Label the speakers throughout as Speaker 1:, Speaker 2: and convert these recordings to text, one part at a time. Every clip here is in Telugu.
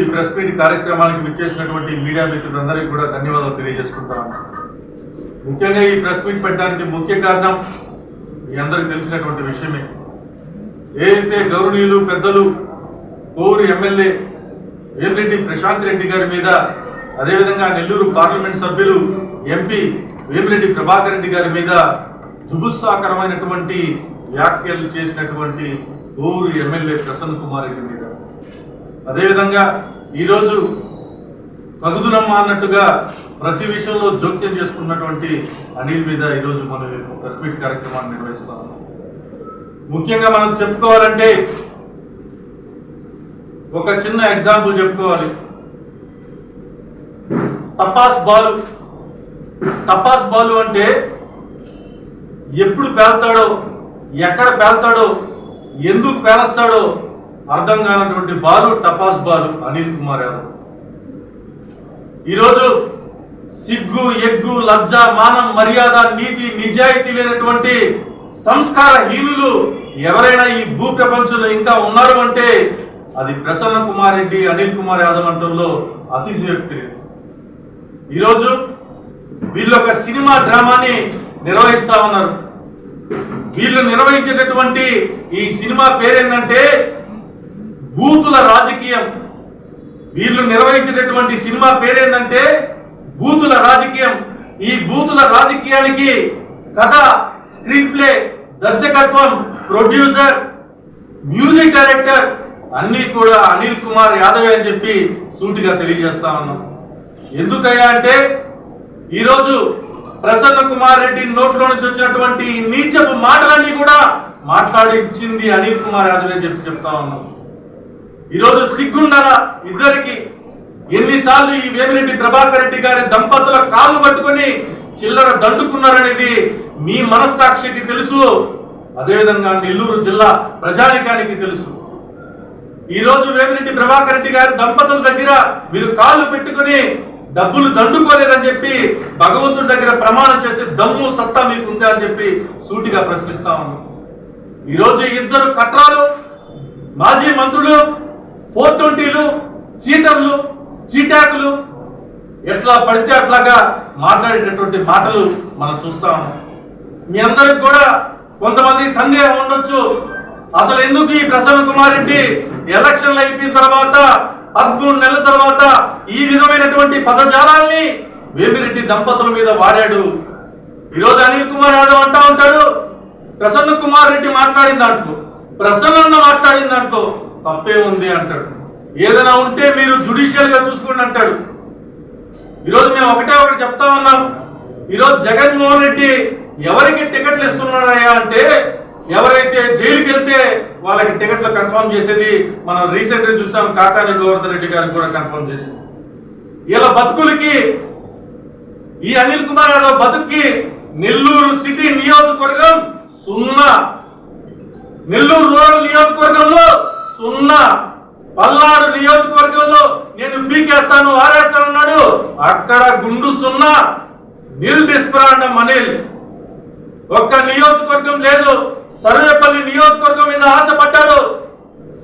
Speaker 1: ఈ ప్రెస్ మీట్ కార్యక్రమానికి విచ్చేసినటువంటి మీడియా మిత్రులందరికీ కూడా ధన్యవాదాలు తెలియజేసుకుంటాను ముఖ్యంగా ఈ ప్రెస్ మీట్ పెట్టడానికి ముఖ్య కారణం మీ అందరికీ తెలిసినటువంటి విషయమే. ఏదైతే గౌరవనీయులు పెద్దలు కోరు ఎమ్మెల్యే వేమిరెడ్డి ప్రశాంత్ రెడ్డి గారి మీద అదేవిధంగా నెల్లూరు పార్లమెంట్ సభ్యులు ఎంపీ వేమిరెడ్డి ప్రభాకర్ రెడ్డి గారి మీద జుగుత్సాకరమైనటువంటి వ్యాఖ్యలు చేసినటువంటి కోవూరు ఎమ్మెల్యే ప్రసన్న కుమార్ రెడ్డి మీద. అదేవిధంగా ఈరోజు తగుదునమ్మా అన్నట్టుగా ప్రతి విషయంలో జోక్యం చేసుకున్నటువంటి అనిల్ మీద ఈరోజు మనం ప్రెస్ మీట్ కార్యక్రమాన్ని నిర్వహిస్తాం ముఖ్యంగా మనం చెప్పుకోవాలంటే ఒక చిన్న ఎగ్జాంపుల్ చెప్పుకోవాలి. టపాస్ బాలు. టపాస్ బాలు అంటే ఎప్పుడు పేల్తాడో ఎక్కడ పేల్తాడో ఎందుకు పేలస్తాడో అర్థం కానటువంటి బాలు టపాస్ బాలు అనిల్ కుమార్ యాదవ్. ఈరోజు సిగ్గు ఎగ్గు లజ్జ మానం మర్యాద నీతి నిజాయితీ లేనటువంటి సంస్కార హీనులు ఎవరైనా ఈ భూ ప్రపంచంలో ఇంకా ఉన్నారు అంటే అది ప్రసన్న కుమార్ రెడ్డి అనిల్ కుమార్ యాదవ్ అంటంలో అతిశయోక్తి ఈరోజు వీళ్ళు ఒక సినిమా డ్రామాని నిర్వహిస్తా ఉన్నారు. వీళ్ళు నిర్వహించేటటువంటి ఈ సినిమా పేరేంటంటే బూతుల రాజకీయం. వీళ్ళు నిర్వహించినటువంటి సినిమా పేరేంటంటే బూతుల రాజకీయం. ఈ బూతుల రాజకీయానికి కథ స్క్రీన్ ప్లే దర్శకత్వం ప్రొడ్యూసర్ మ్యూజిక్ డైరెక్టర్ అన్ని కూడా అనిల్ కుమార్ యాదవ్ అని చెప్పి సూటిగా తెలియజేస్తా ఉన్నాం. ఎందుకయ్యా అంటే ఈరోజు ప్రసన్న కుమార్ రెడ్డి నోట్లో నుంచి వచ్చినటువంటి నీచపు మాటలన్నీ కూడా మాట్లాడించింది అనిల్ కుమార్ యాదవ్ అని చెప్పి చెప్తా ఉన్నాం. ఈరోజు సిగ్గున్నారా ఇద్దరికి ఎన్నిసార్లు ఈ వేమిరెడ్డి ప్రభాకర్ రెడ్డి గారి దంపతుల కాళ్ళు పట్టుకొని చిల్లర దండుకున్నారనేది మీ మనస్సాక్షికి తెలుసు. అదేవిధంగా నెల్లూరు జిల్లా ప్రజానికానికి తెలుసు. ఈ రోజు వేమిరెడ్డి ప్రభాకర్ రెడ్డి గారి దంపతుల దగ్గర మీరు కాళ్ళు పెట్టుకొని డబ్బులు దండుకోలేదని చెప్పి భగవంతుడి దగ్గర ప్రమాణం చేసి దమ్ము సత్తా మీకు ఉందా అని చెప్పి సూటిగా ప్రశ్నిస్తా ఉన్నాం. ఈ రోజు ఇద్దరు కట్రాలు మాజీ మంత్రులు ఫోర్ ట్వంటీలు చీటర్లు చీటాకులు ఎట్లా పడితే అట్లాగా మాట్లాడేటటువంటి మాటలు మనం చూస్తాము మీ అందరికి కూడా కొంతమంది సందేహం ఉండొచ్చు. అసలు ఎందుకు ఈ ప్రసన్న కుమార్ రెడ్డి ఎలక్షన్లు అయిపోయిన తర్వాత పదమూడు నెలల తర్వాత ఈ విధమైనటువంటి పదజాలాల్ని వేమిరెడ్డి దంపతుల మీద వాడాడు? ఈరోజు అనిల్ కుమార్ యాదవ్ అంటా ఉంటాడు ప్రసన్న కుమార్ రెడ్డి మాట్లాడిన దాంట్లో ప్రసన్న మాట్లాడిన దాంట్లో తప్పే ఉంది అంటాడు. ఏదైనా ఉంటే మీరు జుడిషియల్గా చూసుకోండి అంటాడు. ఈరోజు మేము ఒకటే ఒకటి చెప్తా ఉన్నాం. ఈరోజు జగన్మోహన్ రెడ్డి ఎవరికి టికెట్లు ఇస్తున్నారయ్యా అంటే ఎవరైతే జైలుకి వెళ్తే వాళ్ళకి టికెట్లు కన్ఫర్మ్ చేసేది మనం రీసెంట్గా చూసాం కాకాని గోవర్ధన్ రెడ్డి గారికి కూడా కన్ఫర్మ్ చేసింది. ఇలా బతుకులకి ఈ అనిల్ కుమార్ యాదవ్ బతుక్కి నెల్లూరు సిటీ నియోజకవర్గం సున్నా. నెల్లూరు రూరల్ నియోజకవర్గంలో సున్నా పల్నాడు నియోజకవర్గంలో నేను పీకేస్తాను ఆరేస్తాను అన్నాడు. అక్కడ గుండు సున్నా నిల్ డిస్పరాండం అనిల్ ఒక్క నియోజకవర్గం లేదు. సర్వేపల్లి నియోజకవర్గం మీద ఆశపడ్డాడు.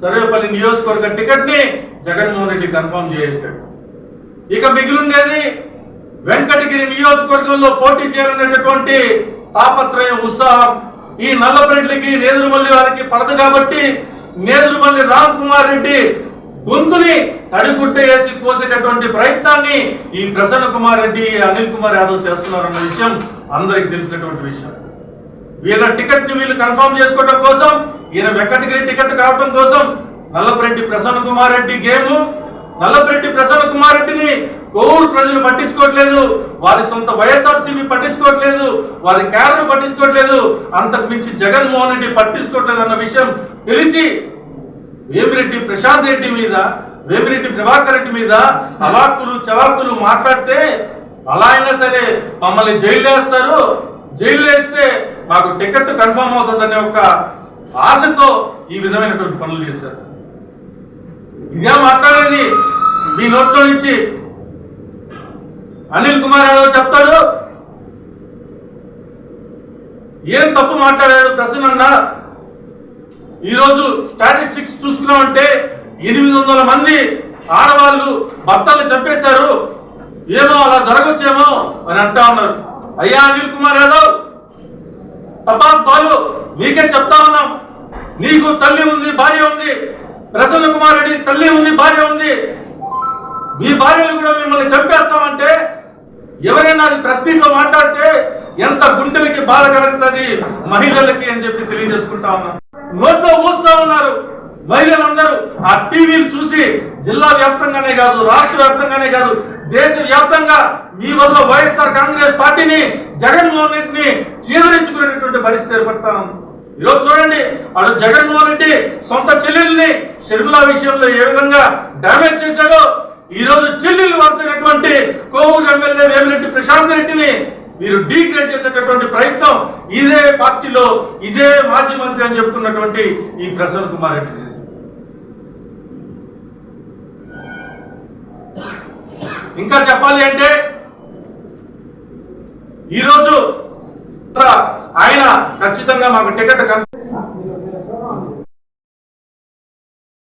Speaker 1: సర్వేపల్లి నియోజకవర్గ టికెట్ని జగన్మోహన్ రెడ్డి కన్ఫర్మ్ చేసేశాడు ఇక మిగిలిండేది వెంకటగిరి నియోజకవర్గంలో పోటీ చేయాలనేటటువంటి తాపత్రయం ఉత్సాహం. ఈ నల్లపరెడ్లకి నేదురుమల్లి వారికి పడదు కాబట్టి నేదురుమల్లి రామ్ కుమార్ రెడ్డి గొంతుని తడిగుట్ట వేసి కోసేటటువంటి ప్రయత్నాన్ని ఈ ప్రసన్న కుమార్ రెడ్డి అనిల్ కుమార్ యాదవ్ చేస్తున్నారన్న విషయం అందరికి తెలిసినటువంటి విషయం. వీళ్ళ టికెట్ని వీళ్ళు కన్ఫర్మ్ చేసుకోవడం కోసం ఈయన వెంకటగిరి టికెట్ కావడం కోసం నల్లపరెడ్డి ప్రసన్న కుమార్ రెడ్డి గేమ్ నల్లపరెడ్డి ప్రసన్న కుమార్ రెడ్డిని కోవూరు ప్రజలు పట్టించుకోవట్లేదు వారి సొంత వైఎస్ఆర్సీపీ పట్టించుకోవట్లేదు వారి క్యాడర్ పట్టించుకోవట్లేదు అంతకు మించి జగన్మోహన్ రెడ్డి పట్టించుకోవట్లేదు అన్న విషయం తెలిసి వేమిరెడ్డి ప్రశాంత్ రెడ్డి మీద వేమిరెడ్డి ప్రభాకర్ రెడ్డి మీద అవాక్కులు చవాకులు మాట్లాడితే అలా అయినా సరే మమ్మల్ని జైలు వేస్తారు. జైలు వేస్తే మాకు టికెట్ కన్ఫర్మ్ అవుతుందనే ఒక ఆశతో ఈ విధమైనటువంటి పనులు చేశారు. ఇదే మాట్లాడేది మీ నోట్లో నుంచి. అనిల్ కుమార్ యాదవ్ చెప్తాడు. ఏం తప్పు మాట్లాడాడు ప్రసన్న ఈరోజు స్టాటిస్టిక్స్ చూసుకున్నామంటే ఎనిమిది వందల మంది ఆడవాళ్ళు భర్తలు చంపేశారు. ఏమో అలా జరగొచ్చేమో అని అంటా ఉన్నారు. అయ్యా అనిల్ కుమార్ యాదవ్! తపాస్ బాలు మీకే చెప్తా ఉన్నాం? నీకు తల్లి ఉంది భార్య ఉంది. ప్రసన్న కుమార్ రెడ్డి తల్లి ఉంది భార్య ఉంది. మీ భార్యలు కూడా మిమ్మల్ని చంపేస్తామంటే ఎవరైనా అది ప్రెస్ మీట్లో మాట్లాడితే ఎంత గుండెలకి బాధ కలుగుతుంది? మహిళలకి అని చెప్పి తెలియజేసుకుంటా ఉన్నా. నోట్లో ఊస్తా ఉన్నారు. మహిళలందరూ ఆ టీవీలు చూసి జిల్లా వ్యాప్తంగానే కాదు రాష్ట్ర వ్యాప్తంగానే కాదు దేశ వ్యాప్తంగా మీ వల్ల వైఎస్ఆర్ కాంగ్రెస్ పార్టీని జగన్మోహన్ రెడ్డిని చీదరించుకునేటువంటి పరిస్థితి ఏర్పడతా ఉంది. ఈరోజు చూడండి వాడు జగన్మోహన్ రెడ్డి సొంత చెల్లెల్ని షర్మిలా విషయంలో ఏ విధంగా డామేజ్ చేశాడో ఈ రోజు చెల్లెలు వలసినటువంటి కోవూరు ఎమ్మెల్యే వేమిరెడ్డి ప్రశాంత్ రెడ్డిని మీరు డీగ్రేడ్ చేసేటటువంటి ప్రయత్నం ఇదే పార్టీలో ఇదే మాజీ మంత్రి అని చెప్తున్నటువంటి ఈ ప్రసన్న కుమార్ రెడ్డి ఇంకా చెప్పాలి అంటే ఈరోజు ఆయన ఖచ్చితంగా మాకు టికెట్ కన్ఫర్మ్